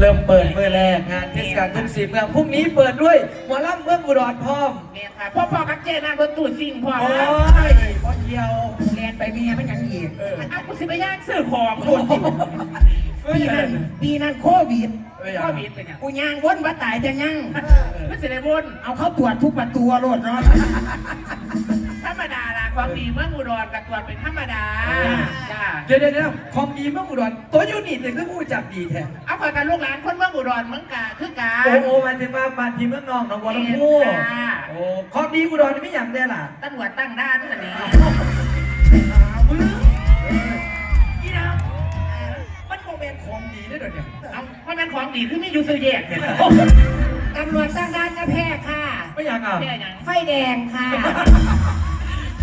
เริ่มเปิดเมื่อแรกงานเทศกาลทุ่งศรีเมืองพรุ่งนี้เปิดด้วยหมอลำเมืองอุดรพร้อมเนี่ยค่ะพ่อพ่อกับเจนางบนตู้สิ่งพ่อโอ้นะยพอเดียวเรียนไปเมียไม่ยังอีกเออเอากูสิไปย่างซื้อของคนปีนั้นปีนั้นโควิดก็มีเป็นอย่างกูย่างวนว่าตายจะย่างไม่สิได้วนเอาเข้าตรวจทุกประตูรถเนาะธรรมดาละ ความดีเมืองอุดรกับตัวเป็นธรรมดาจ้าเดี๋ยวเดี๋ยวเดี๋ยวของดีเมืองอุดรตัวยูนิตเนี่ยก็พูดจักดีแท้เอาคอยกันลูกหลานคนเมืองอุดรเมืองกาคือกาโอ้โหหมายถึงว่าบ้านที่เมืองนอกหนองบัวลำพูเออค่ะโอ้ของดีอุดรนี่ไม่อย่างได้ล่ะตำรวจตั้งด้านอันนี้มึงอีนะมันโมเมนของดีได้เดี๋ยวเนี่ยเอาเพราะมันของดีคือไม่อยู่ซื้อแยกเนี่ยตำรวจตั้งด้านกระแพกค่ะไม่อย่างอะแค่ยังไฟแดงค่ะ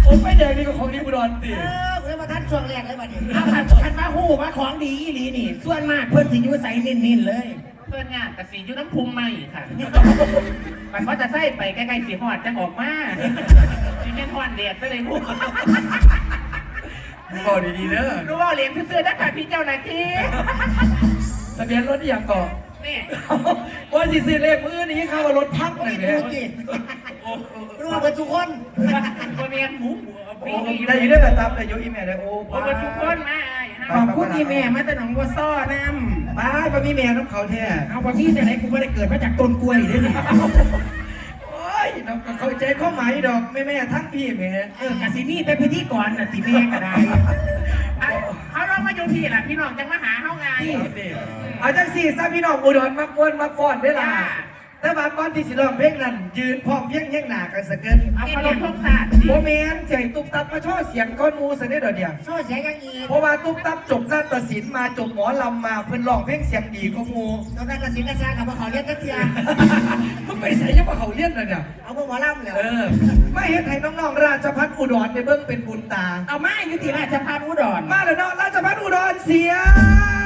โอ้ไม่แดงนี่ก็ของดีอุดรติเออเรียกว่าท่านช่วงแรกเลยวันนี้เอาคันคันมาหูว่าของดีอีหลีนี่ ส่วนมากเพิ่นสิอยู่ใส่นิ่นๆเลย เพื่อนงานแต่สีอยู่น้ำพุงไม่ค่ะ มันว่าจะใส่ไปใกล้ๆสีหอดจะออกมาสีเม่นหอนเดียดซะเลยพวกบอกดีๆเด้อรู้ว่าเหรียญซื้อๆนะคะพี่เจ้าหน้าที่ทะเบียนรถที่อย่างก่อนนี่ ว่าสิซื้อเลขมือนี้เข้าวารถพักเลยเนี่ย รู้กันทุกคนบริเวณหมูหัวโอ้ปีนี้ได้อยู่ด้วยกันตามแต่ยกอีเมลได้โอ้โอ้บทุกคนมาขอบคุณที่แม่มาแต่หนองบัวซ้อนำป้าป้ามีเมลน้ำเขาแท้เอาพอที่แต่ไหนกูไม่ได้เกิดมาจากต้นกล้วยเด้อนี่โอ้ยน้องก็เข้าใจข้อหมายดอกแม่แม่ทั้งพี่แม่เออกสินี่เป็นพิธีกรน่ะสิแม่ก็ได้เขาลองมาอยู่ที่ล่ะพี่น้องจังมาหาเขาไงเอาจังสี่ซาพี่น้องอุดรมักม้วนมักฟ้อนได้ล่ะจ้า แต่บางก่อนที่สิร้องเพลงนั้น ยืนพร้อมเพียงเพียงหน้ากันสักเกินเอาขนมทงศาสตร์โมเมนใจตุ๊บตับมาช่อเสียงก้อนหมูสันได้ดอกเดียว โซ่เสียยังอีกเพราะว่าตุ๊บตับจบนาฏศิลป์มาจบหมอลำมาเพิ่นร้องเพลงเสียงดีก็มูตอนนั้นกสินกระชากกับว่าเขาเรียกกระเทียมมึงไปใส่ยังว่าเขาเลี้ยนเลยเนี่ย เอาพวกหมอลำเลยเออไม่เห็นให้น้องๆราชพัฒอุดรในเบื้องเป็นบุญตา เอามาอยู่ที่ราชพัฒอุดรมาแล้วเนาะราชพัฒอุดรเสียง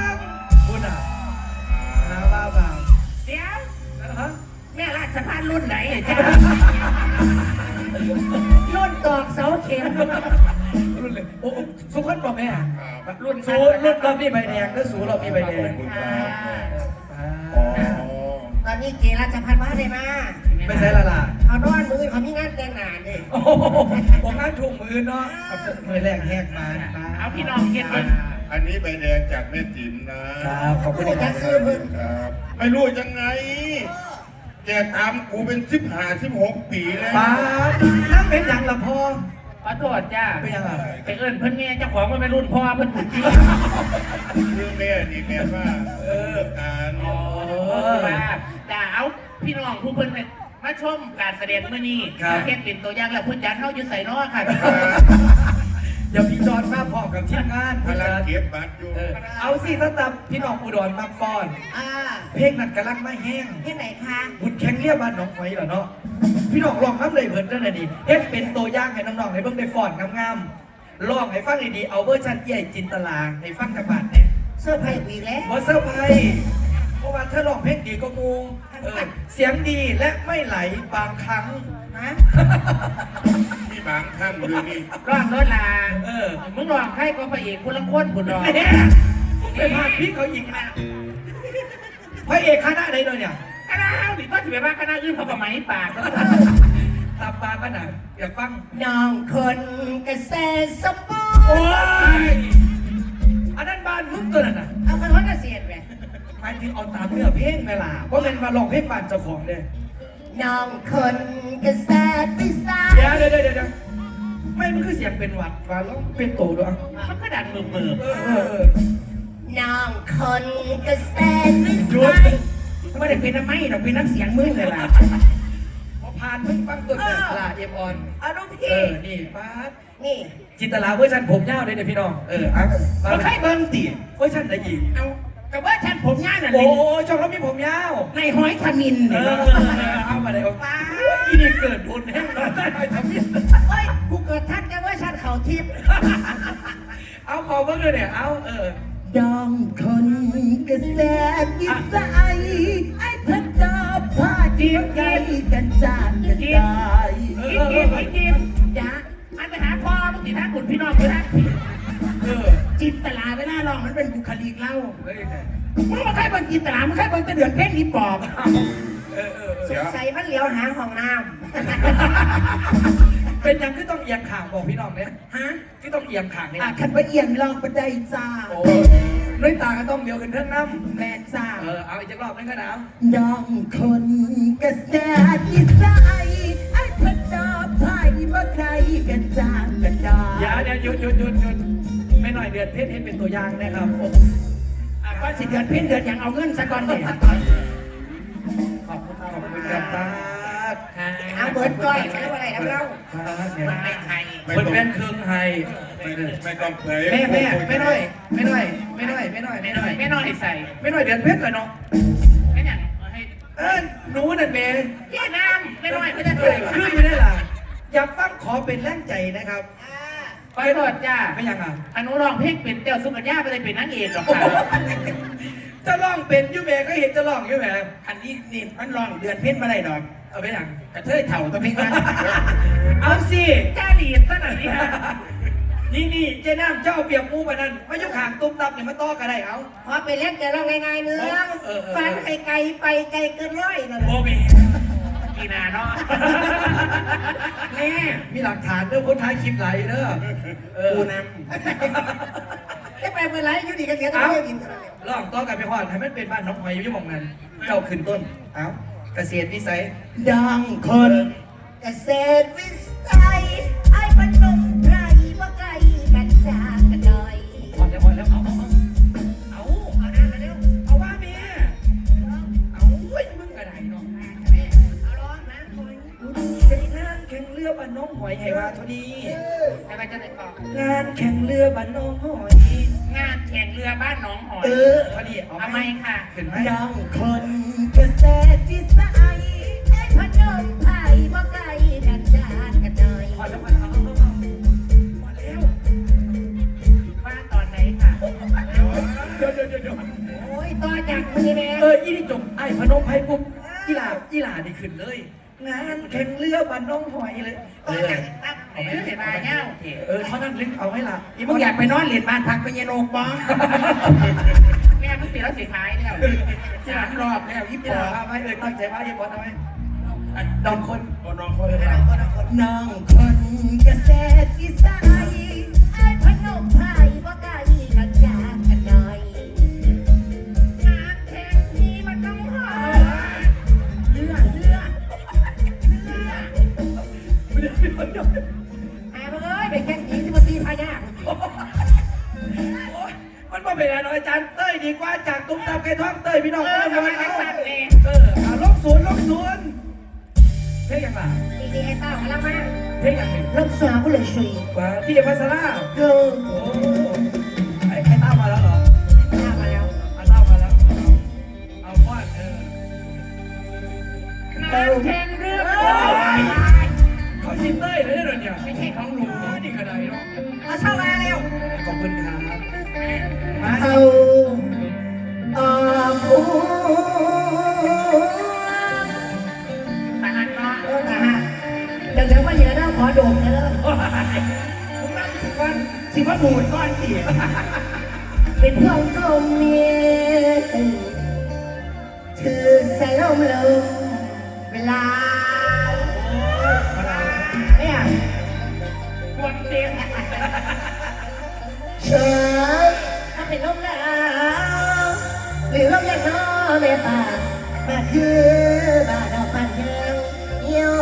รุ่นเลยโอ้โอ้สุขันบอกแม่รุ่นสูรุ่นเรามีใบแดงแล้วสูเรามีใบแดงอ่าตอนนี้เกราชพัฒมาได้มาไม่ใช่ละล่ะเอานอนมือเขามีงานแต่งงานนี่โอ้โหผมงานถูกมือเนาะมือแรกแหกมาเอาพี่น้องเก็บอัไว้นอันนี้ใบแดงจากแม่จิ๋มนะครับขอบคุณผู้คจัรัดบซื้อมึงครับไม่รู้ยังไงแกตามกูเป็นสิบห้าสิบหกปีแล้วป้านั่งเป็นอย่างละพอ ขอโทษจ้าเป็นยังไง ไปเอิ้นเพิ่นแม่เจ้าของมันเป็นรุ่นพ่อเพิ่นหุ่นจริงคือแม่นี่แม่ว่าเออการอ๋อว่าจ้าเอาพี่น้องผู้เพิ่นเนี่ยมาชมการแสดงมื้อนี้เฮ็ดเป็นตัวอย่างแล้วเพิ่นจัดเฮาอยู่ใส่น้อค่ะพี่น้อง เดี๋ยวพี่จอนมาพร้อมกับทีมงานพลังเก็บบัตรอยู่เออเอาสิถ้าตามพี่น้องอุดรมาฟ้อน อ่าเพลงนั้นกำลังไม่แห้งที่ไหนคะ บุญแข่งเรียบบ้านหนองหอยเหรอเนาะพี่น้องลองน้ำเลยเพิ่นเด้อนะดิเฮ็ดเป็นตัวอย่างให้น้องๆในเบิ่งได้ฟ้อนงามๆลองให้ฟังดีๆเอาเวอร์ชันใหญ่จินตลาให้ฟังกับบาดเนี่ย เสื้อผ้าอีกแล้วบ่เซอร์ไพรส์เพราะว่าเธอร้องเพลงดีก็มูเออเสียงดีและไม่ไหลบางครั้งฮะมี บางท่านอยู่นี่ร้องรถลาเออ มึงร้องใครก็พระเอกคนละคนพุ่นดอกแหม่ไปพาดพี่เขาอีกนะพระเอกคณะไหนเลยเนี่ยคณะเฮานี่ก็สิไปว่าคณะอื่นเขาก็ไหมปากตามปากกันนะอยากฟังน้องคนกระแสสมบูโอ้รณ์ยอันนั้นบ้านมึงตัวนั้นน่ะเอาคนวันเกษียณไปหมายถึงเอาตามเนื้อเพลงไหมล่ะเพราะเป็นมาลองเพลงบ้านเจ้าของเนี่ย น้องคนกระแสพิซซ่าเดี๋ยวเดี๋ยวเดี๋ยวเดี๋ยวไม่มันคือเสียงเป็นหวัดว่าแล้วเป็นโตด้วยมันก็ดังมือมือเออเออเออน้องคนกระแสพิซหยุซ่าดไม่ได้เป็นน้ำไม้หรอกเป็นน้ำเสียงมึงเลยล่ะพอผ่านมึงฟังตัวเนี่ยลาเอฟออนเอาดูเอพี่อนี่ป้าดนี่จินตลาเวอร์ชันผมยาวเลยเนี่ยพี่น้องเอออะมาเราใครเบิ้งตีเวอร์ชันไหนอีกเอา กับว่าฉันผมง่ายน่ะโอ้เลยโหช่องเขามีผมยาวในหอยขมินเอเนี่ยอเอามาเลยเอาป้าดอีนี่เกิดบุญแห้งเราได้ทำยังเฮ้ยกูเกิดทัดกันว่าฉันเขาทิพย์เอาขอเบิ่งเลยเนี่ยเอาเออ ดองคนกระแสพิซซ่าไอ้พระเจ้าพาจีบใจกันจากกันได้กินกินกินกินจ้าอันไปหาพ่อมึงสิท่าคุณพี่น้องกูท่า เออจจินตลาเวลาลองมันเป็นบุคลิกเล่าเฮ้ยเนี่ยมึงมาใครเบิ่งจินตลามึงใครเบิ่งแตะเดือนเพ่งนี่ปอบเออเออเอสองสัยมันเหลียวหาห้องน้เป็นยังที่ต้องเอียงขางบอกพี่น้องเนี่ยำฮะที่ต้องเอียงขางเนี่ยอะคันไปเอียงลองบันไดจ้าโอ้น้อยตาก็ต้องเดียวขึ้นเท่งน้ำแม่จ้าเออเอาอีกจักรอบนึงก็น้น้องคนกระแสที่ใสไอ้พระดาไพ่ว่าใครกันจ้างกันดาำอย่าเดี๋ยวหยุดหยุดหยุดหยุด ไม่หน่อยเดือนเพชรเห็นเป็นตัวอย่างนะครับผมอะก้อนสิเดือนเพ่นเดือนยังเอาเงินสักก้อนเนี่ยขอบคุณขอบคุณครับตาเอาเบิร์ดก้อยไม่ว่าอะไรนะเราเนี่ยมันไม่ไทยไม่เปิดต้องเป็นเครื่องไฮไม่ต้องเผยแม่แม่ไม่น้อยไม่น้อยไม่น้อยไม่น้อยไม่ไม่น้น้ออยยไม่น้อยใส่ไม่น้อยเดือนเพชรเลยเนาะไม่อย่างเอาให้เออหนูนั่นเมย์เจ๊น้ำไม่น้อยไม่ได้เอใส่อคืออยู่ได้ล่ะอยากฟังขอเป็นแรงใจนะครับ ไปรอดจ้าไม่ยังอะอนุร้องเพลงเป็นเตี่ยวสุกัญญาไปเลยเป็นนางเอกหรอกค่ะจะร้องเป็นอยูเมย์ก็เห็นจะร้องอยูเมย์อันนี้นี่มันลองเดือนเพ่นมาได้ดอก เอาไปยังกระเทยเถ่าตัวเพ่งมาเอาสิจ้าดีดตั้งแต่นี้ฮะนี่นี่เจ๊น้ำเจ้าเอาเปรียบมูมานั่นมายุคหางตุ้มตับเนี่ยมาต้อกันได้เอาพอไปเล่นแต่เราง่ายๆเนื้อเออเออฟันไก่ไก่ไปไก่เกินร้อยนั่นโมเม กีนาเนาะแม่มีหลักฐานเรื่องคนท้ายคลิปไหลเด้อเออกูนำจะไปเมื่อไรอยู่ดีกันเสียตัวเดียวกินกันเลยลองต้อกันไปก่อนให้มันเป็นบ้านน้องหอยอยู่ที่หมองนั้นเจ้าขึ้นต้น เอาเกษตรวิสัยดังคนเกษตรวิสัยานน้องหอย งานแข่งเรือบ้านหนองหอยเออเท่านี้เอาเอาไหไหมมค่ะขึ้นไหมดังคนเกษตรวิสัยไอ้พนมไพรว่าไกลกันจากกันหน่อยพอแล้วพอแล้วเอาเอาเอาพอแล้วว่าตอนไหนค่ะเดี๋ยวเดี๋ยวเดี๋ยวเดี๋ยวโอ้ยต่อจากมือแม่เอออีนี่จบไอ้พนมไพรปุ๊บอีหลาอีหลานี่ขึ้นเลย งานแข่งเรือบ้านน้องหอยเลยเอต่ออจากตั้มเอาไม่ได้มาเงี้ยโอเคเออเท่านั้นลึกเอาไว้ล่ะอีมึงอยากไปนอนเรียนบ้านพักไปเยนโอกบ้องแม่มึงตีแล้วสีขายแล้วสามรอบแล้วยี่อีปหอลาเอาไว้เลยตั้งใจว่าอย่าบอลเอาไว้ดองคนก็น้องเขาน้องคนเกษตรวิสัยไดีกว่าจากตุ้มตามไก่ท้องเต้ยพี่น้องเอเต้อยทำไมเอาไม่สั่นเลยเออเอาลบศูนย์ลบศูนย์เท่ยังล่ะดีดีไอ้เต้ากำลังมาเท่ยังหนึ่งลบสาวก็เลยชุยกว่าพี่พัสราเกินโอ้ไสิว่าบูดก้อนเตีเป็นพวงกลมเมียถือใส่ลมลมเวลาเนี่ยควรเตียงเชิญถ้าเป็นลมหนาวหรือลมยังน้อแม่ป่ามาคือบ้านดอกพันยางเยี่ยว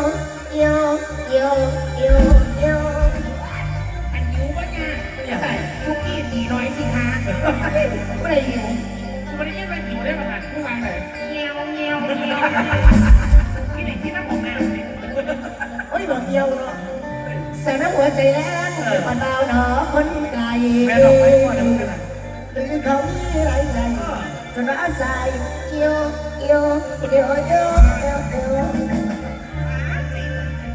เยี่ยวเยี่ยวเยี่ยว น้อยสิคะไม่ได้ยินกูไม่ได้ยินว่าหิวได้ประมาณกูวางเลยเงี้ยวเงี้ยวเงี้ยวที่ไหนที่น้ำผมแมวเนี่ยโอ้ยบอกเดียวเนาะใส่น้ำหัวใจแรงมันดาหนอคนไกลแม่ดอกไม้ก่อนนะมึงกันะหรือเขามีหลายใจจนอาศัยเกี่ยวเกี่ยวเกี่ยวเกี่ยวเกี่ยวเกี่ยว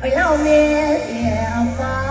ไปเล่าเมียเกี่ยวฟ้า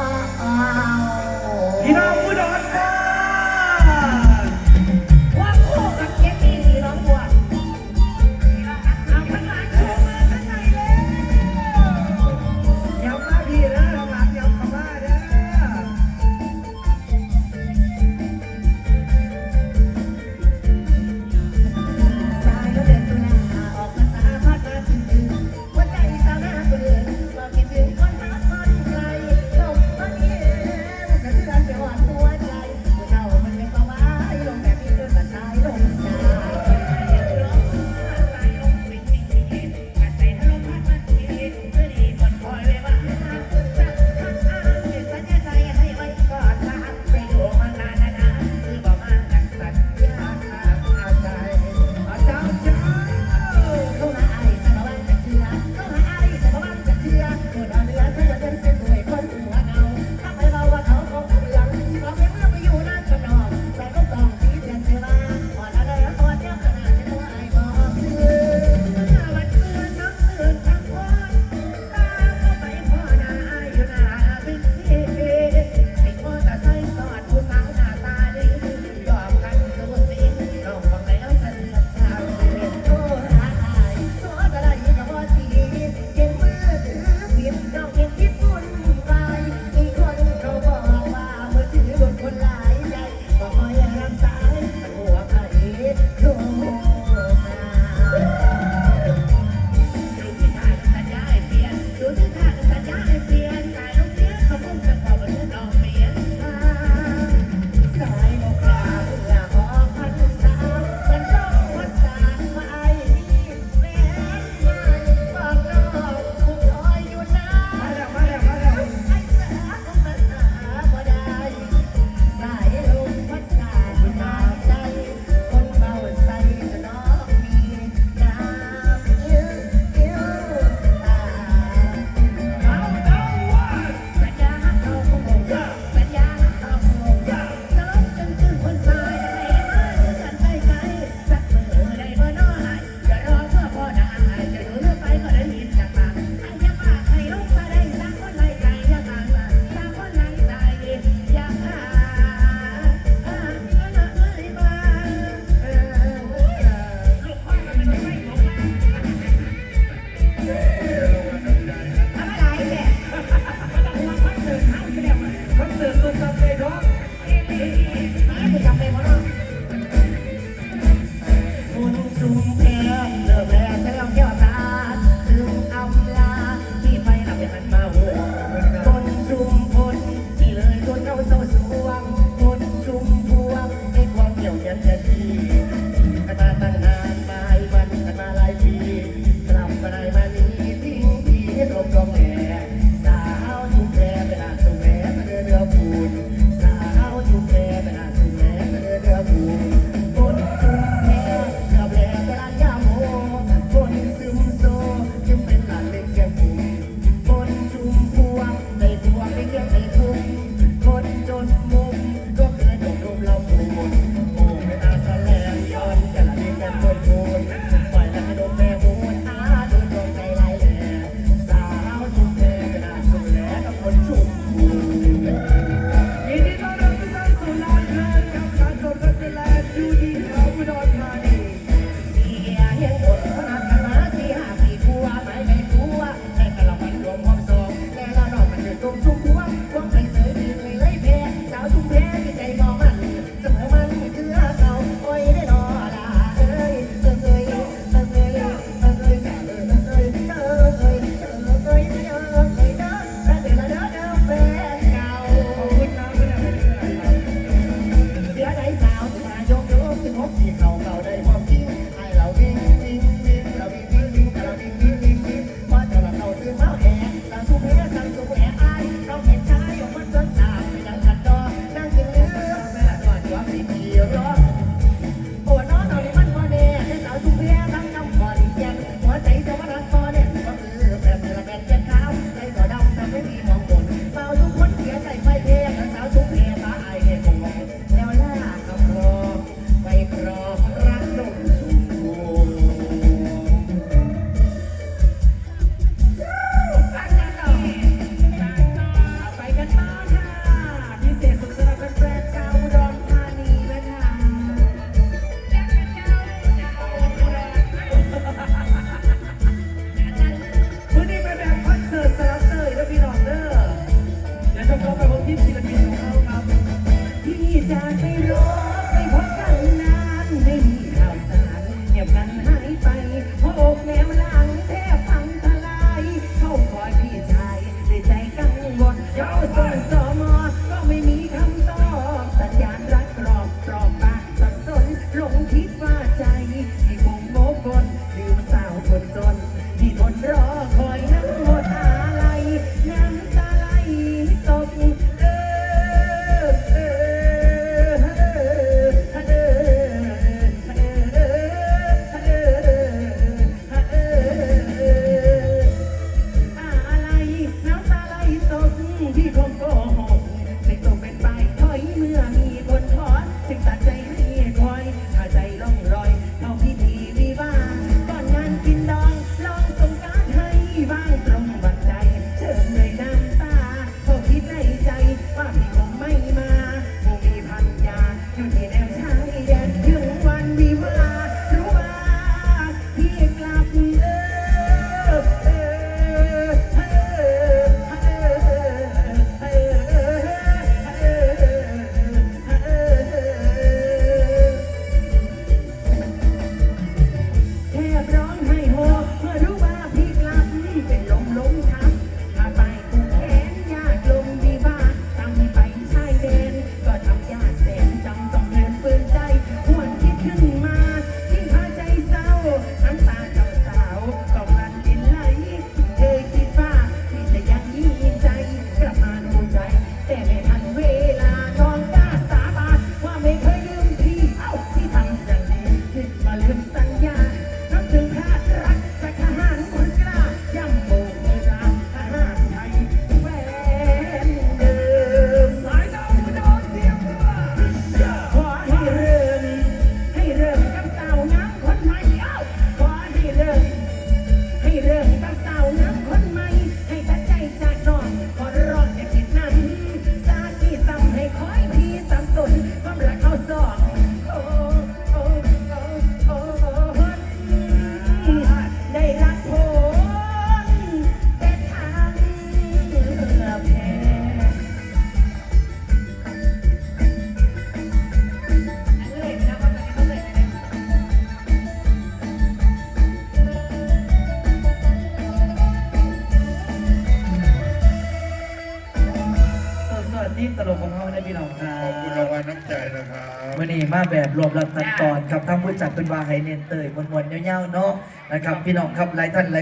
รวมรับตัดตอนกับทั้งผู้จัดเป็นวาไฮเนนเตยมวนๆเย้าๆเนาะนะครับพี่น้องครับหลายท่านหลาย